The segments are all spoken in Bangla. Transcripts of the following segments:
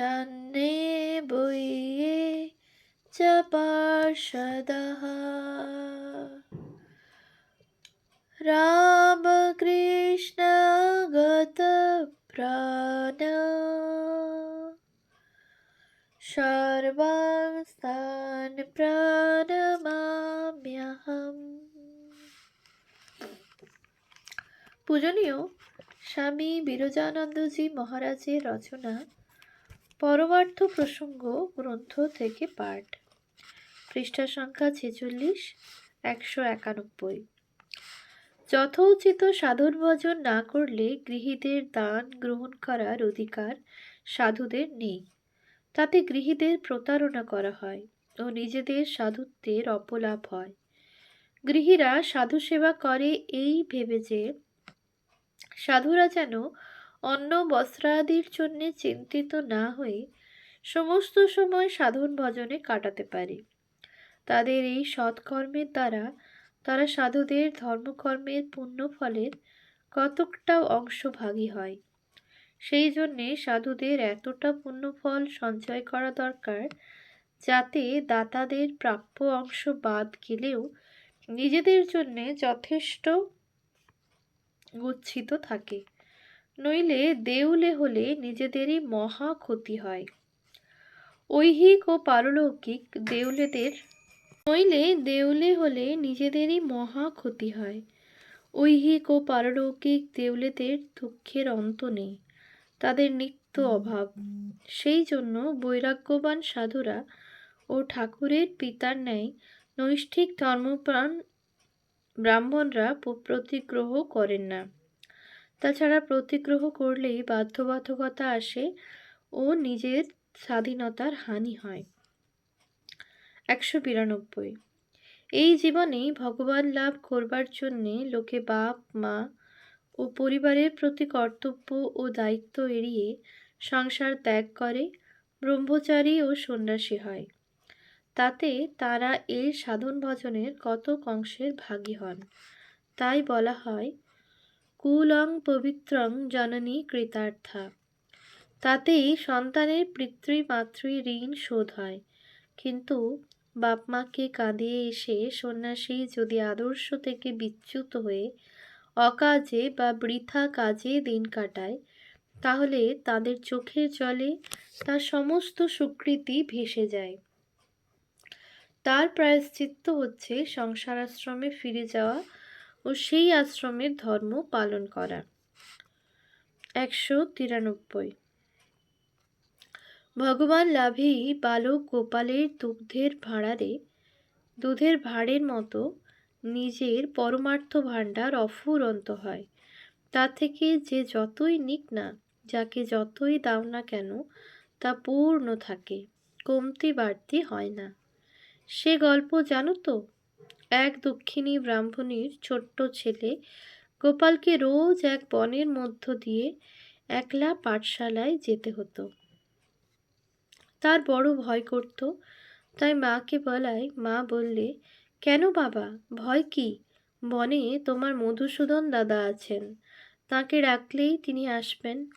সান্নে বইয়ে চাপার সদা রাম কৃষ্ণ গত প্রাণ। সর্বাস্তান প্রাণমাম্যহম। পূজনীয় স্বামী বিরজানন্দজি মহারাজের রচনা পরমার্থ প্রসঙ্গ গ্রন্থ থেকে পাঠ। পৃষ্ঠা সংখ্যা ছেচল্লিশ, একশো একানব্বই। যথোচিত সাধন ভজন না করলে গৃহীদের দান গ্রহণ করার অধিকার সাধুদের নেই। তাতে গৃহীদের প্রতারণা করা হয় ও নিজেদের সাধুত্বের অপলাভ হয়। গৃহীরা সাধু সেবা করে এই ভেবে যে সাধুরা যেন অন্ন বস্ত্রাদির জন্যে চিন্তিত না হয়ে সমস্ত সময় সাধন ভজনে কাটাতে পারে। তাদের এই সৎকর্মের দ্বারা তারা সাধুদের ধর্মকর্মের পুণ্য ফলের কতকটা অংশভাগী হয়। সেই জন্যে সাধুদের এতটা পুণ্যফল সঞ্চয় করা দরকার যাতে দাতাদের প্রাপ্য অংশ বাদ গেলেও নিজেদের জন্যে যথেষ্ট গুচ্ছিত থাকে। নইলে দেউলে হলে নিজেদেরই মহা ক্ষতি হয়। ঐহিক ও পারলৌকিক দেউলেদের নইলে দেউলে হলে নিজেদেরই মহা ক্ষতি হয়। ঐহিক ও পারলৌকিক দেউলেদের দুঃখের অন্ত নেই, তাদের নিত্য অভাব। সেই জন্য বৈরাগ্যবান সাধুরা ও ঠাকুরের পিতার ন্যায় নৈষ্ঠিক ধর্মপ্রাণ ব্রাহ্মণরা প্রতিগ্রহ করেন না। তাছাড়া প্রতিগ্রহ করলেই বাধ্যবাধকতা আসে ও নিজের স্বাধীনতার হানি হয়। একশো বিরানব্বই। এই জীবনে ভগবান লাভ করবার জন্যে লোকে বাপ, মা ও পরিবারের প্রতি কর্তব্য ও দায়িত্ব এড়িয়ে সংসার ত্যাগ করে, ব্রহ্মচারী ও সন্ন্যাসী হয়। তাতে তারা এই সাধন ভজনের কতক অংশের ভাগী হন। তাই বলা হয় কুলং পবিত্রং জননী কৃতার্থা। তাতেই সন্তানের পিতৃমাতৃ ঋণ শোধ হয়। কিন্তু বাপ মাকে কাঁদিয়ে এসে সন্ন্যাসী যদি আদর্শ থেকে বিচ্যুত হয়ে অকাজে বা বৃথা কাজে দিন কাটায়, তাহলে তাদের চোখের জলে তার সমস্ত সুকৃতি ভেসে যায়। তার প্রায়শ্চিত্ত হচ্ছে সংসার আশ্রমে ফিরে যাওয়া ও সেই আশ্রমের ধর্ম পালন করা। একশো তিরানব্বই। ভগবান লাভেই বালক গোপালের দুগ্ধের ভাঁড়ারে, দুধের ভাঁড়ের মতো নিজের পরমার্থ ভাণ্ডার অফুরন্ত হয়। তা থেকে যে যতই নিক না, যাকে যতই দাও না কেন, তা পূর্ণ থাকে, কমতি বাড়তি হয় না। সে গল্প জানো তো? এক দক্ষিণী ব্রাহ্মণীর ছোট্ট ছেলে গোপালকে রোজ এক বনের মধ্য দিয়ে একলা পাঠশালায় যেতে হতো। তার বড় ভয় করত, তাই মাকে বলায়, মা বললে, কেন বাবা, ভয় কি? বনে তোমার মধুসূদন দাদা আছেন, তাকে ডাকলেই তিনি আসবেন।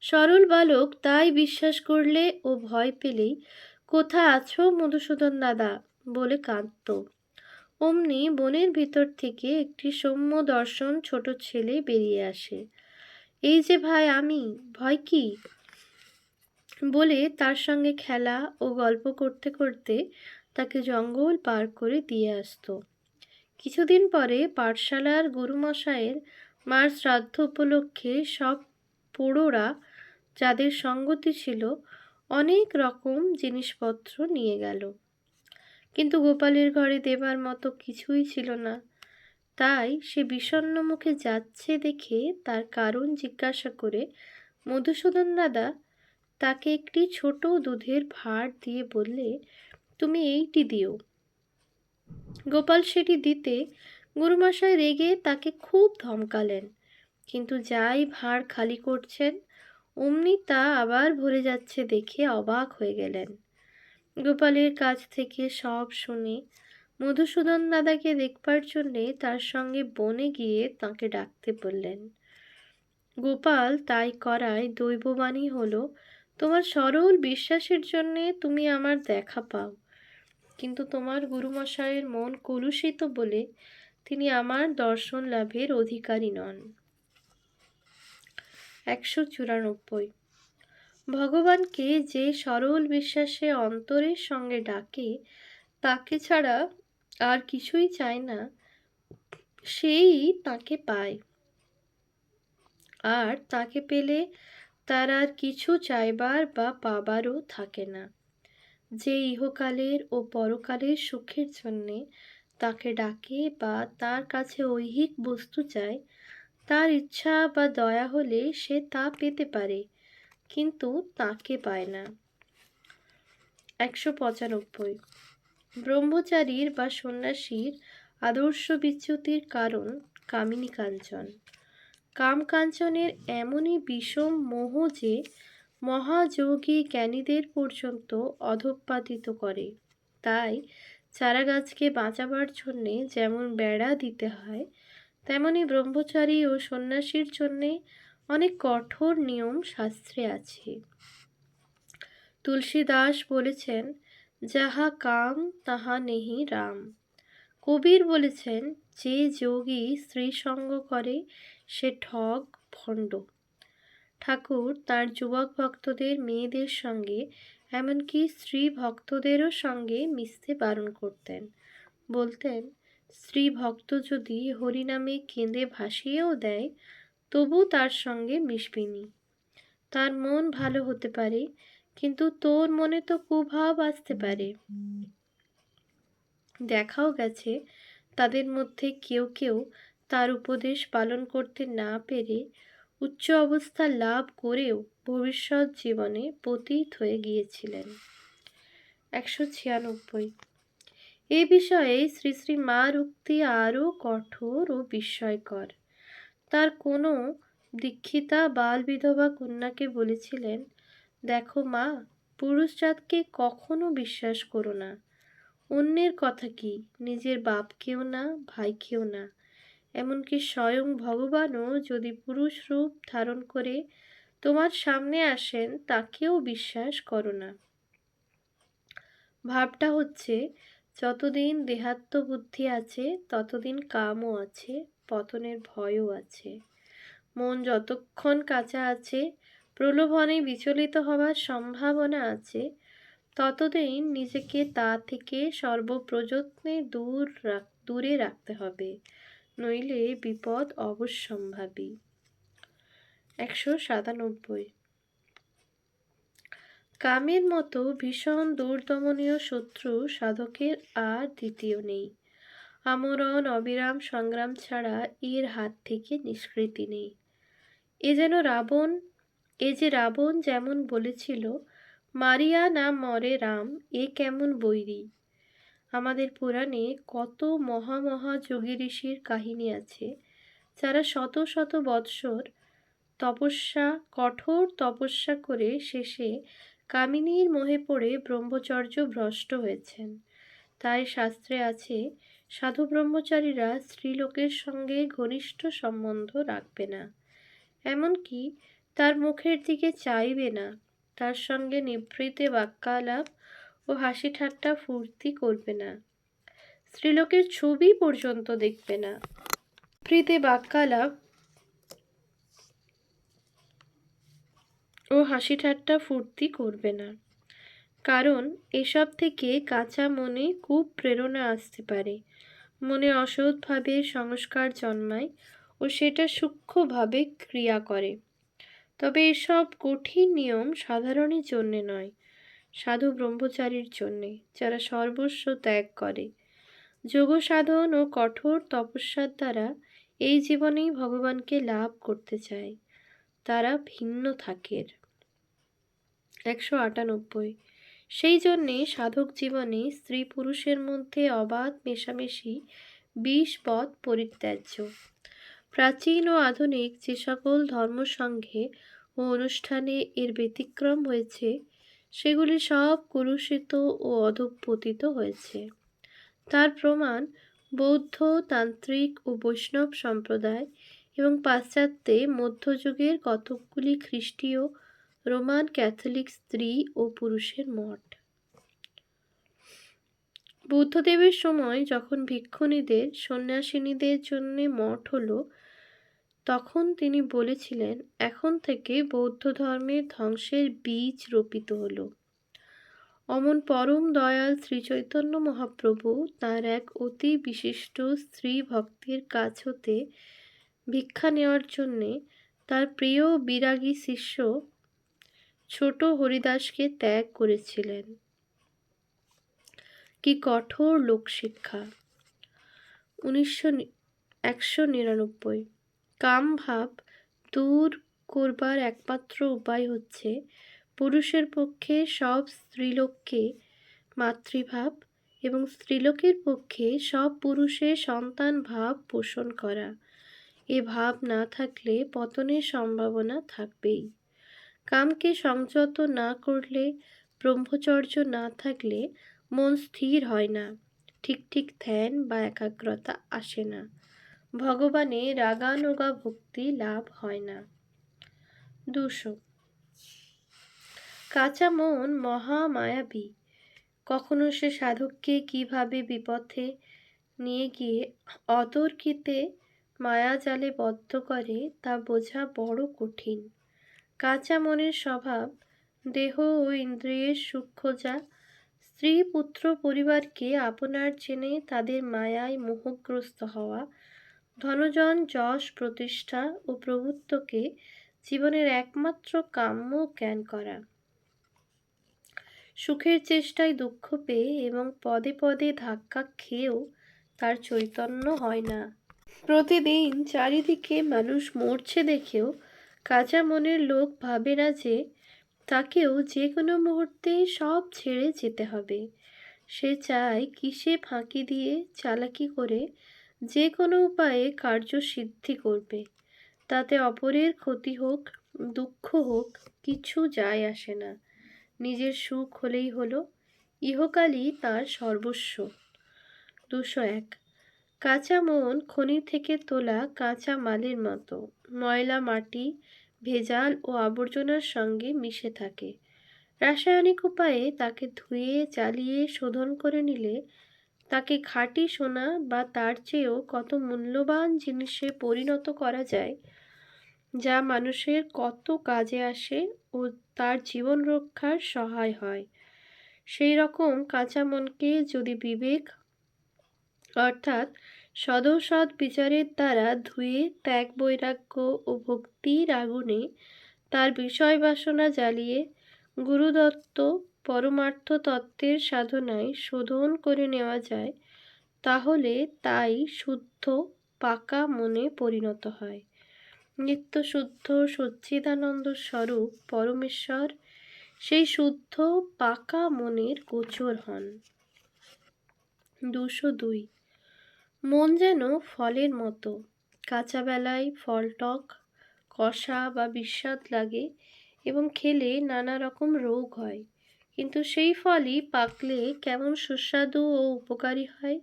সরল বালক তাই বিশ্বাস করলে ও ভয় পেলেই, কোথা আছো মধুসূদন দাদা বলে কাঁদত। অমনি বনের ভিতর থেকে একটি সৌম্য দর্শন ছোট ছেলে বেরিয়ে আসে। এই যে ভাই, আমি? ভয় কি? বলে তার সঙ্গে খেলা ও গল্প করতে করতে তাকে জঙ্গল পার করে দিয়ে আসতো। কিছুদিন পরে পাঠশালার গুরুমশায়ের মার শ্রাদ্ধ উপলক্ষে সব পোড়োরা যাদের সঙ্গতি ছিল, অনেক রকম জিনিসপত্র নিয়ে গেল। কিন্তু গোপালের ঘরে দেবার মতো কিছুই ছিল না। তাই সে বিষণ্ন মুখে যাচ্ছে দেখে তার কারণ জিজ্ঞাসা করে, মধুসূদন দাদা, তাকে একটি ছোট দুধের ভাঁড় দিয়ে বললে তুমি এইটি দিও গোপাল সেটি দিতে গুরুমশাই রেগে তাকে খুব ধমকালেন, কিন্তু যাই ভাঁড় খালি করছেন, অমনি তা আবার ভরে যাচ্ছে দেখে অবাক হয়ে গেলেন। গোপালের কাছ থেকে সব শুনে মধুসূদন দাদাকে দেখবার জন্যে তার সঙ্গে বনে গিয়ে তাকে ডাকতে বললেন, গোপাল, তাই করায় দৈববাণী হলো, তোমার সরল বিশ্বাসের জন্যে তুমি আমার দেখা পাও। কিন্তু তোমার গুরুমশায়ের মন কলুষিত বলে তিনি আমার দর্শন লাভের অধিকারী নন। একশো চুরানব্বই ভগবানকে যে সরল বিশ্বাসে অন্তরের সঙ্গে ডাকে, তাকে ছাড়া আর কিছুই চায় না, সেই তাকে পায়। আর তাকে পেলে তার আর কিছু চাইবার বা পাবারও থাকে না। যে ইহকালের ও পরকালের সুখের জন্যে তাকে ডাকে বা তার কাছে ঐহিক বস্তু চায়, তার ইচ্ছা বা দয়া হলে সে তা পেতে পারে। কিন্তু তাকে পায় না। একশো পঁচানব্বই। ব্রহ্মচারীর বা সন্ন্যাসীর আদর্শ বিচ্যুতির কারণ কামিনী কাঞ্চন কাম কাঞ্চনের এমনই বিষম মোহ যে মহাযোগী জ্ঞানীদের পর্যন্ত অধঃপাতিত করে। তাই চারাগাছকে বাঁচাবার জন্যে যেমন বেড়া দিতে হয়, তেমনি ব্রহ্মচারী ও সন্ন্যাসীর জন্যে অনেক কঠোর নিয়ম শাস্ত্রে আছে। তুলসীদাস বলেছেন, যাহা কাম, তাহা নেহি রাম। কবির বলেছেন, যে যোগী স্ত্রী সঙ্গ করে, সে ঠগ ভণ্ড। ঠাকুর তার যুবক ভক্তদের মেয়েদের সঙ্গে, এমনকি স্ত্রী ভক্তদেরও সঙ্গে মিশতে বারণ করতেন। বলতেন, স্ত্রী ভক্ত যদি হরিনামে কেঁদে ভাসিয়েও দেয় তবু তার সঙ্গে মিশবিনি। তার মন ভালো হতে পারে, কিন্তু তোর মনে তো কুভাব আসতে পারে। দেখাও গেছে, তাদের মধ্যে কেউ কেউ তার উপদেশ পালন করতে না পেরে উচ্চ অবস্থা লাভ করেও ভবিষ্যৎ জীবনে পতীত হয়ে গিয়েছিলেন। একশো ছিয়ানব্বই। এ বিষয়ে শ্রী শ্রী মার উক্তি আরও কঠোর ও বিস্ময়কর। তার কোনো দীক্ষিতা বাল বিধবা কন্যাকে বলেছিলেন, দেখো মা পুরুষ জাতকে কখনো বিশ্বাস করো না। অন্যের কথা কি? নিজের বাপকেও না, ভাইকেও না। এমনকি স্বয়ং ভগবানও যদি পুরুষ রূপ ধারণ করে তোমার সামনে আসেন, তাকেও বিশ্বাস করো না। ভাবটা হচ্ছে, যতদিন দেহাত্ম বুদ্ধি আছে, ততদিন কামও আছে। পতনের ভয়ও আছে। মন যতক্ষণ কাঁচা আছে, প্রলোভনে বিচলিত হওয়ার সম্ভাবনা আছে, ততদিন নিজেকে তা থেকে সর্বপ্রযত্নে দূর দূরে রাখতে হবে, নইলে বিপদ অবশ্যম্ভাবী। একশো সাতানব্বই। কামের মতো ভীষণ দুর্দমনীয় শত্রু সাধকের আর দ্বিতীয় নেই। আমরণ, অবিরাম, সংগ্রাম ছাড়া এর হাত থেকে নিষ্কৃতি নেই। এ যেন রাবণ, এ যে রাবণ যেমন বলেছিল, মারিয়া না মরে রাম, এ কেমন বৈরী? আমাদের পুরাণে কত মহা মহা যোগী ঋষির কাহিনী আছে, যারা শত শত বৎসর তপস্যা, কঠোর তপস্যা করে শেষে কামিনীর মোহে পড়ে ব্রহ্মচর্য ভ্রষ্ট হয়েছেন। তাই শাস্ত্রে আছে সাধু ব্রহ্মচারীরা স্ত্রীলোকের সঙ্গে ঘনিষ্ঠ সম্বন্ধ রাখবে না। এমনকি তার মুখের দিকে চাইবে না। তার সঙ্গে নিভৃতে বাক্যালাপ ও হাসি ঠাট্টা ফুর্তি করবে না। স্ত্রীলোকের ছবি পর্যন্ত দেখবে না। প্রীতে বাক্যালাপ ও হাসি ঠাট্টা ফুর্তি করবে না। কারণ এসব থেকে কাঁচা মনে খুব প্রেরণা আসতে পারে। মনে অসৎভাবে সংস্কার জন্মায় ও সেটা সূক্ষ্মভাবে ক্রিয়া করে। তবে এসব কঠিন নিয়ম সাধারণের জন্যে নয়, সাধু ব্রহ্মচারীর জন্যে, যারা সর্বস্ব ত্যাগ করে। যোগ সাধন ও কঠোর তপস্যার দ্বারা এই জীবনেই ভগবানকে লাভ করতে চায়। তারা ভিন্ন থাকের। একশো আটানব্বই সেই জন্যে সাধক জীবনে স্ত্রী পুরুষের মধ্যে অবাধ মেশামেশি বিষ পথ পরিত্যাজ্য। প্রাচীন ও আধুনিক যে সকল ধর্মসংঘে ও অনুষ্ঠানে এর ব্যতিক্রম হয়েছে, সেগুলি সব কুরুষিত ও অধঃপতিত হয়েছে। তার প্রমাণ বৌদ্ধ, তান্ত্রিক ও বৈষ্ণব সম্প্রদায় এবং পাশ্চাত্যে মধ্যযুগের কতকগুলি খ্রিস্টীয় রোমান ক্যাথলিক স্ত্রী ও পুরুষের মঠ। বুদ্ধদেবের সময় যখন ভিক্ষুণীদের, সন্ন্যাসিনীদের জন্য মঠ হলো, তখন তিনি বলেছিলেন, এখন থেকে বৌদ্ধ ধর্মের ধ্বংসের বীজ রোপিত হলো। অমন পরম দয়াল শ্রীচৈতন্য মহাপ্রভু তার এক অতি বিশিষ্ট স্ত্রী ভক্তের কাছ হতে ভিক্ষা নেওয়ার জন্যে তার প্রিয় বিরাগী শিষ্য ছোট হরিদাসকে ত্যাগ করেছিলেন। কি কঠোর লোকশিক্ষা। উনিশশো একশো নিরানব্বই। কাম ভাব দূর করবার একমাত্র উপায় হচ্ছে পুরুষের পক্ষে সব স্ত্রীলোককে মাতৃভাব এবং স্ত্রীলোকের পক্ষে সব পুরুষের সন্তান ভাব পোষণ করা। এ ভাব না থাকলে পতনের সম্ভাবনা থাকবেই। কামকে সংযত না করলে, ব্রহ্মচর্য না থাকলে মন স্থির হয় না। ঠিক ঠিক ধ্যান বা একাগ্রতা আসে না। ভগবানে রাগানুগা ভক্তি লাভ হয় না। দুশো। কাঁচা মন মহামায়াবী। কখনো সে সাধককে কীভাবে বিপথে নিয়ে গিয়ে অতর্কিতে মায়াজালে বদ্ধ করে তা বোঝা বড় কঠিন। কাঁচা মনের স্বভাব, দেহ ও ইন্দ্রিয়ের সূক্ষ্ম যা স্ত্রী পুত্র পরিবারকে আপনার চেনে তাদের মায়ায় মোহগ্রস্ত হওয়া, ধনজন যশ প্রতিষ্ঠা ও প্রভুত্বকে জীবনের একমাত্র কাম্য জ্ঞান করা। সুখের চেষ্টায় দুঃখ পেয়ে এবং পদে পদে ধাক্কা খেয়েও তার চৈতন্য হয় না। প্রতিদিন চারিদিকে মানুষ মরছে দেখেও কাঁচা মনের লোক ভাবে না যে তাকেও যে কোনো মুহূর্তে সব ছেড়ে যেতে হবে। সে চায় কিসে ফাঁকি দিয়ে চালাকি করে যে কোনো উপায়ে কার্য সিদ্ধি করবে। তাতে অপরের ক্ষতি হোক, দুঃখ হোক, কিছু যায় আসে না। নিজের সুখ হলেই হলো, ইহকালই তার সর্বস্ব। দুশো এক কাঁচা মন খনি থেকে তোলা কাঁচা মালের মতো। ময়লা, মাটি, ভেজাল ও আবর্জনার সঙ্গে মিশে থাকে। রাসায়নিক উপায়ে তাকে ধুয়ে, চালিয়ে, শোধন করে নিলে তাকে খাঁটি সোনা বা তার চেয়েও কত মূল্যবান জিনিসে পরিণত করা যায়, যা মানুষের কত কাজে আসে ও তার জীবন রক্ষার সহায় হয়। সেই রকম কাঁচা মনকে যদি বিবেক অর্থাৎ সদসৎ বিচারের দ্বারা ধুয়ে ত্যাগ বৈরাগ্য ও ভক্তির আগুনে তার বিষয় বাসনা জ্বালিয়ে গুরুদত্ত পরমার্থ তত্ত্বের সাধনায় শোধন করে নেওয়া যায়, তাহলে তাই শুদ্ধ পাকা মনে পরিণত হয়। নিত্য শুদ্ধ সচ্চিদানন্দ স্বরূপ পরমেশ্বর সেই শুদ্ধ পাকা মনের গোচর হন। দুশো দুই মন যেন ফলের মতো। কাঁচা বেলায় ফল টক, কষা বা বিস্বাদ লাগে এবং খেলে নানা রকম রোগ হয়। কিন্তু সেই ফলই পাকলে কেমন সুস্বাদু ও উপকারী হয়?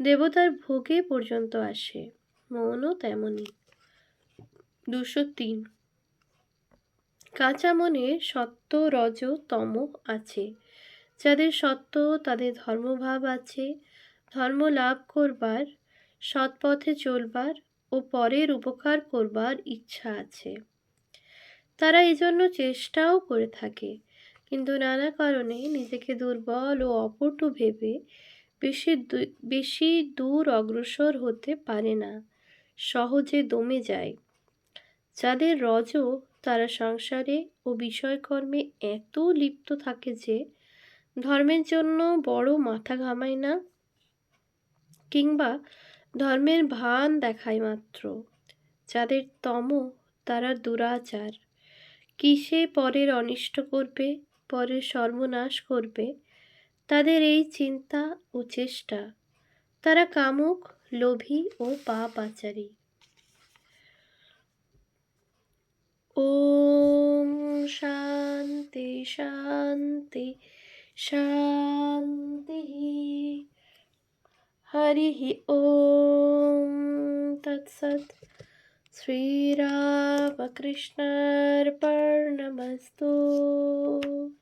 দেবতার ভোগে পর্যন্ত আসে, মনও তেমনই। দুশো তিন। কাঁচা মনে সত্য, রজ, তম আছে। যাদের সত্য, তাদের ধর্মভাব আছে। ধর্ম লাভ করবার, সৎপথে চলবার ও পরের উপকার করবার ইচ্ছা আছে। তারা এই জন্য চেষ্টাও করে থাকে, কিন্তু নানা কারণে নিজেকে দুর্বল ও অপটু ভেবে বেশি বেশি দূর অগ্রসর হতে পারে না, সহজে দমে যায়। যাদের রজ তারা সংসারে ও বিষয়কর্মে এত লিপ্ত থাকে যে, ধর্মের জন্য বড় মাথা ঘামায় না কিংবা ধর্মের ভান দেখায় মাত্র, যাদের তম তারা দুরাচার। কিসে পরের অনিষ্ট করবে, পরের সর্বনাশ করবে? তাদের এই চিন্তা ও চেষ্টা, তারা কামুক, লোভী ও পাপ আচারী। ওম শান্তি শান্তি শান্তি। हरि ओम। तत्सत् श्रीरामकृष्णार्पणमस्तु।